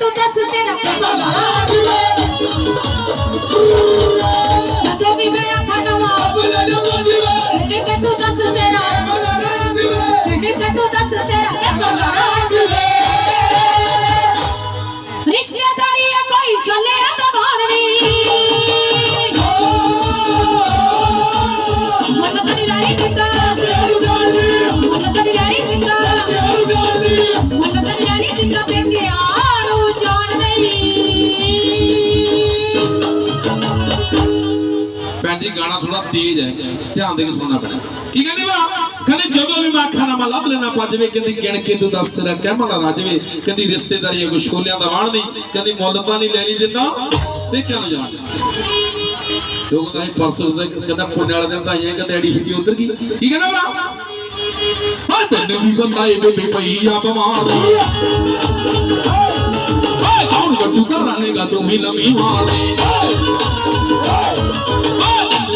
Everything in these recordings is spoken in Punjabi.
ਤੂੰ ਦੱਸ ਤੇਰਾ ਕਿਵੇਂ ਰਾਜ ਵੇ ਜਦੋਂ ਵੀ ਮੈਂ ਅੱਖਾਂ ਨਵਾਂ ਖੇਡ ਕੇ ਤੂੰ ਦੱਸ ਤੇਰਾ। ਖੇਡ ਕੇ ਤੂੰ ਦੱਸ ਤੇਰਾ। ਕਿਵੇਂ ਰਾਜ ਗਾਣਾ ਥੋੜਾ ਤੇਜ਼ ਹੈ। ਧਿਆਨ ਦੇ ਕੇ ਸੁਣਨਾ ਪੈਣਾ। ਕੀ ਕਹਿੰਦੀ ਭਰਾ? ਕਹਿੰਦੀ ਜਦੋਂ ਵੀ ਮੈਂ ਅੱਖਾਂ ਲੱਭ ਲੈਣਾ ਪੱਜਵੇ ਕਹਿੰਦੀ, ਗਿਣ ਕੇ ਤੂੰ ਦੱਸ ਤੇਰਾ ਕਹਿ ਮਨਾ ਰਾਜਵੇ ਕਹਿੰਦੀ ਰਿਸ਼ਤੇਦਾਰੀ ਕੋਈ ਛੋਲਿਆਂ ਦਾ ਵਾਣ ਨਹੀਂ। ਕਹਿੰਦੀ, ਮੁੱਲ ਤਾਂ ਨਹੀਂ ਲੈਣੀ ਦਿੰਦਾ। ਤੇ ਕਿਉਂ ਜਾਣ? ਜੋ ਕਹਿੰਦਾ, ਪਰਸੋਂ ਦਾ ਕਹਿੰਦਾ ਪੁੰਨੇ ਵਾਲੇ ਦਿਨ ਤਾਂ ਆਈਆਂ, ਕਹਿੰਦਾ ਐਡੀ ਛੇਤੀ ਉਤਰ ਗਈ। ਕੀ ਕਹਿੰਦਾ ਭਰਾ? ਹਾਂ ਤੈਨੂੰ ਵੀ ਪਤਾ ਏ ਬੇਬੇ ਪਈ ਆ ਬਿਮਾਰ। ਓਏ ਕੌਣ ਗੱਟੂ ਕਰਾਂਗਾ ਤੂੰ ਵੀ ਲੰਮੀ ਮਾਰੇ ਤੈਨੂੰ ਓਏ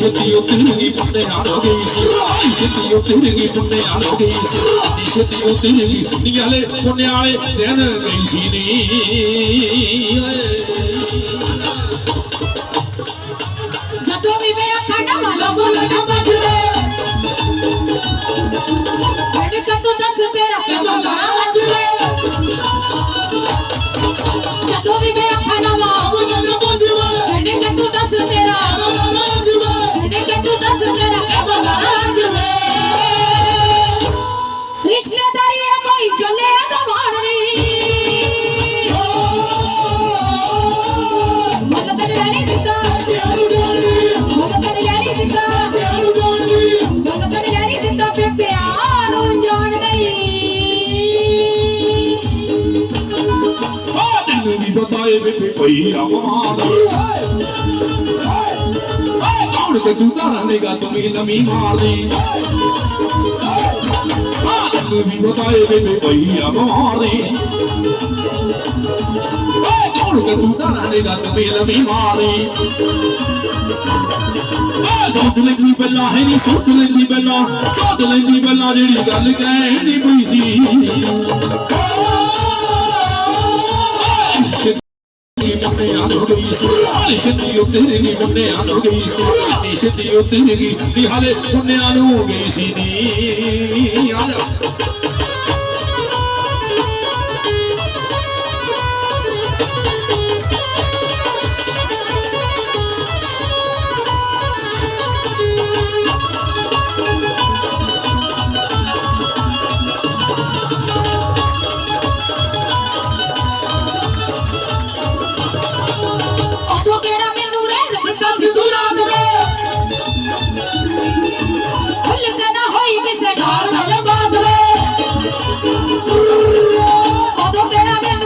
ਓਏ ਛੇਤੀ ਉਤਰਗੀ ਦੁਨੀਆ ਵਾਲੇ ਪੁੰਨੇ ਵਾਲੇ ਦਿਨ ਗਈ ਸੀ ਨੀ ਓਏ ਜਦੋਂ ਵੀ ਮੈਂ ਅੱਖਾਂ ਨਵਾਂ ਲੋਗੋ ਲੜਾ ਕੇ ਤੂੰ ਦੱਸ ਤੇਰਾ ਕਿਵੇਂ ਰਾਜ ਵੇ ਰਿਸ਼ਤੇਦਾਰੀ ਆ ਕੋਈ ਵੀ ਪਤਾ ਏ ਬੇਬੇ ਪਈ ਤੂੰ ਵੀ ਨਵੀਂ ਬੇਬੇ ਪਈ ਆ ਓਏ ਕੌਣ ਤੇ ਤੂੰ ਤਾਰਾ ਨੇਗਾ ਤੂੰ ਵੀ ਨਵੀਂ ਮਾਰਦੀ ਸੋਚ ਲੈਂਦੀ ਪਹਿਲਾਂ ਹੈ ਨਹੀਂ ਸੋਚ ਲੈਂਦੀ ਪਹਿਲਾਂ, ਸੋਚ ਲੈਂਦੀ ਪਹਿਲਾਂ ਜਿਹੜੀ ਗੱਲ ਕਹਿਣੀ ਪਈ ਸੀ। ਛੇਤੀ ਮੁੰਡੇ ਹੋ ਗਈ ਸੀ ਹਾਲੇ ਛੇਤੀ ਉਤਰੇਗੀ ਮੁੰਡੇ ਆ ਹੋ ਗਈ ਸੀ ਹਾਲੇ ਛੇਤੀ ਉਤਰੇਗੀ ਵੀ ਹਾਲੇ ਮੁੰਡਿਆਂ ਨੂੰ ਹੋ ਗਈ ਸੀ ਜੀ ਆ ਜਾ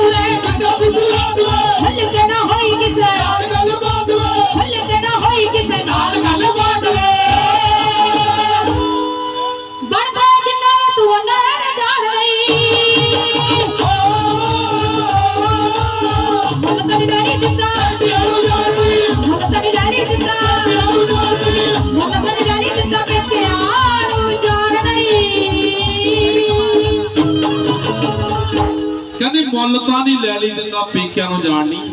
ਕਿਹੜਾ ਮੈਨੂੰ ਰਹਿਣ ਦਿੱਤਾ ਸੀ ਤੂੰ ਰਾਤ ਵੇ ਭੁੱਲ ਕੇ ਨਾ ਹੋਈ ਕਿਸੇ ਨਾਲ। ਗੱਲਬਾਤ ਵੇ ਭੁੱਲ ਕੇ ਨਾ ਹੋਈ ਕਿਸੇ ਨਾਲ। ਕਹਿੰਦੀ ਮੁੱਲ ਤਾਂ ਨਹੀਂ ਲੈ ਲਈ ਦਿੰਦਾ, ਪੇਕਿਆਂ ਨੂੰ ਜਾਣ ਨਹੀਂ।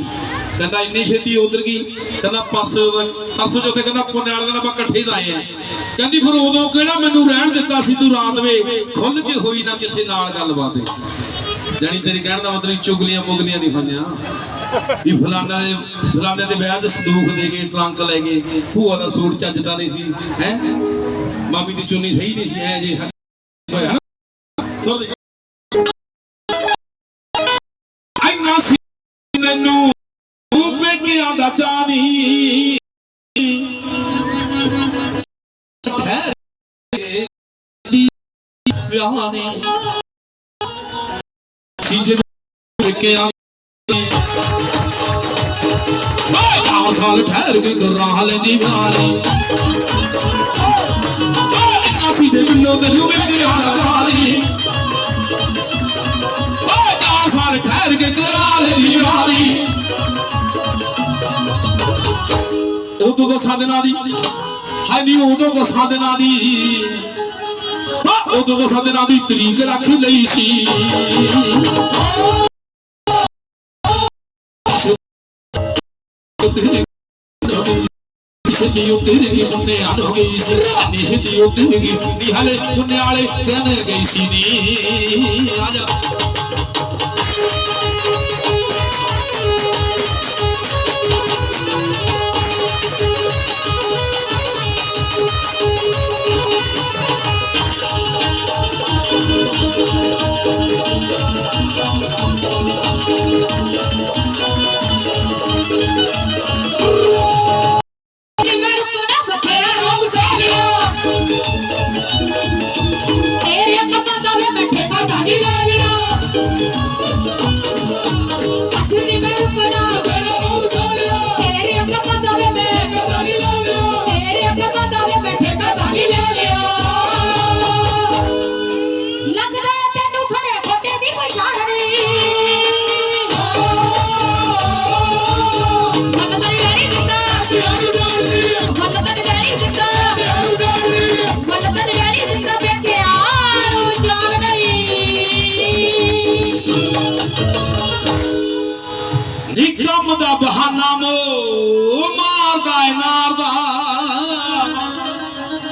ਕਹਿੰਦਾ ਇੰਨੀ ਛੇਤੀ ਉਤਰ ਗਈ, ਕਹਿੰਦਾ ਪਰਸੋਂ ਪਰਸੋਂ ਚੌਥੇ ਕਹਿੰਦਾ ਪੁੰਨੇ ਵਾਲੇ ਦਿਨ ਆਪਾਂ ਇਕੱਠੇ ਤਾਂ ਆਏ ਆ ਕਹਿੰਦੀ ਫਿਰ ਉਦੋਂ ਕਿਹੜਾ ਮੈਨੂੰ ਰਹਿਣ ਦਿੱਤਾ ਸੀ ਤੂੰ ਰਾਤ ਵੇ? ਖੁੱਲ ਕੇ ਹੋਈ ਨਾ ਕਿਸੇ ਨਾਲ ਗੱਲਬਾਤ ਜਾਨੀ ਤੇਰੀ ਕਹਿਣ ਦਾ ਮਤਲਬ ਚੁਗਲੀਆਂ ਮੁਗਲੀਆਂ ਨਹੀਂ ਹੋਈਆਂ। ਵੀ ਫਲਾਣਾ ਦੇ ਫਲਾਣੇ ਦੇ ਵਿਆਹ 'ਚ ਸੰਦੂਖ ਦੇ ਕੇ ਟਰੰਕ ਲੈ ਗਏ ਭੂਆ ਦਾ ਸੂਟ ਚੱਜਦਾ ਨਹੀਂ ਸੀ, ਹੈ? ਮਾਮੀ ਦੀ ਚੁੰਨੀ ਸਹੀ ਨਹੀਂ ਸੀ ਐ ਜੇ ਪੇਕਿਆਂ ਦਾ ਚਾਨੀ। ਠਹਿਰ ਕੇ ਦੀ ਵਿਆਹ ਨੇ ਸੀ ਜੇ ਪੇਕਿਆਂ ਚਾਰ ਸਾਲ ਠਹਿਰ ਕੇ ਕਰਾਂ ਲੈਂਦੀ ਵਿਆਹ ਨੇ ਓਏ ਦੇ ਬਿੱਲੋ ਤੈਨੂੰ ਪੇਕਿਆਂ ਦਾ ਦਿਨਾਂ ਦੀ। ਹਾਏ ਨਹੀਂ ਉਦੋਂ ਦਸਾਂ ਦਿਨਾਂ ਦੀ। ਹਾਂ, ਉਦੋਂ ਦਸਾਂ ਦਿਨਾਂ ਦੀ ਤਰੀਕ ਰੱਖ ਲਈ ਸੀ। ਸਿੱਧੀ ਉੱਤੇ ਗਈ ਮੁੰਡੇ ਆਣ ਹੋ ਗਈ ਸੀ। ਨੀ ਸਿੱਧੀ ਉੱਤੇ ਗਈ ਨੀ ਹਲੇ ਮੁੰਡੇ ਵਾਲੇ ਦਿਨ ਗਈ ਸੀ ਜੀ। ਆ ਜਾ।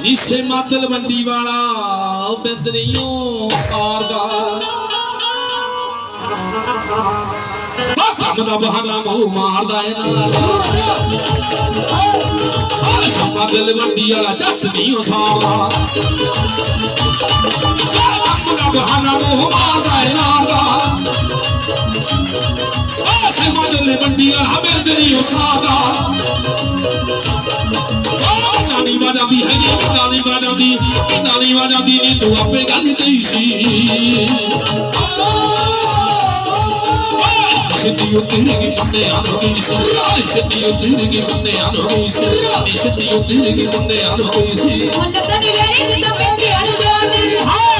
ਨਿਸੇ ਮਤਲ ਮੰਡੀ ਵਾਲਾ ਬੰਦਰੀਓ ਸਾਰਦਾ। ਆ ਕੰਮ ਦਾ ਬਹਾਨਾ ਮੋ ਮਾਰਦਾ ਏ ਨਾਰ ਆ ਸਮਾਂ ਦਿਲ ਮੰਡੀ ਵਾਲਾ, ਜੱਟ ਨਹੀਂ ਸਾਰਦਾ। ਕੰਮ ਦਾ ਬਹਾਨਾ ਮੋ ਮਾਰਦਾ ਏ ਨਾਰ ਆ ਸਮਾਂ ਦਿਲ ਮੰਡੀ ਵਾਲਾ ਬੰਦਰੀ ਉਹ ਸਾਰਦਾ। ਨਾਨੀ ਵਾਜਾਂਦੀ ਹੈ ਨੀ ਨਾਨੀ ਵਾਜਾਂਦੀ ਨਾਨੀ ਵਾਜਾਂਦੀ ਨੀ ਤੂੰ ਆਪੇ ਗੱਲ ਕਹੀ ਸੀ। ਸਿੱਧੀ ਉੱਤੇ ਗਈ ਮੁੰਡੇ ਆਂ ਹੋਈ ਸੀ। ਸਿੱਧੀ ਉੱਤੇ ਗਈ ਮੁੰਡੇ ਆਂ ਹੋਈ ਸੀ। ਸਿੱਧੀ ਉੱਤੇ ਗਈ ਮੁੰਡੇ ਆਂ ਹੋਈ ਸੀ। ਮਨ ਤੇਰੀ ਯਾਰੀ ਦਿੱਤਾ ਵੇਖਿਆ ਨੂੰ ਜਾਣ ਨਹੀਂ ਹਾਂ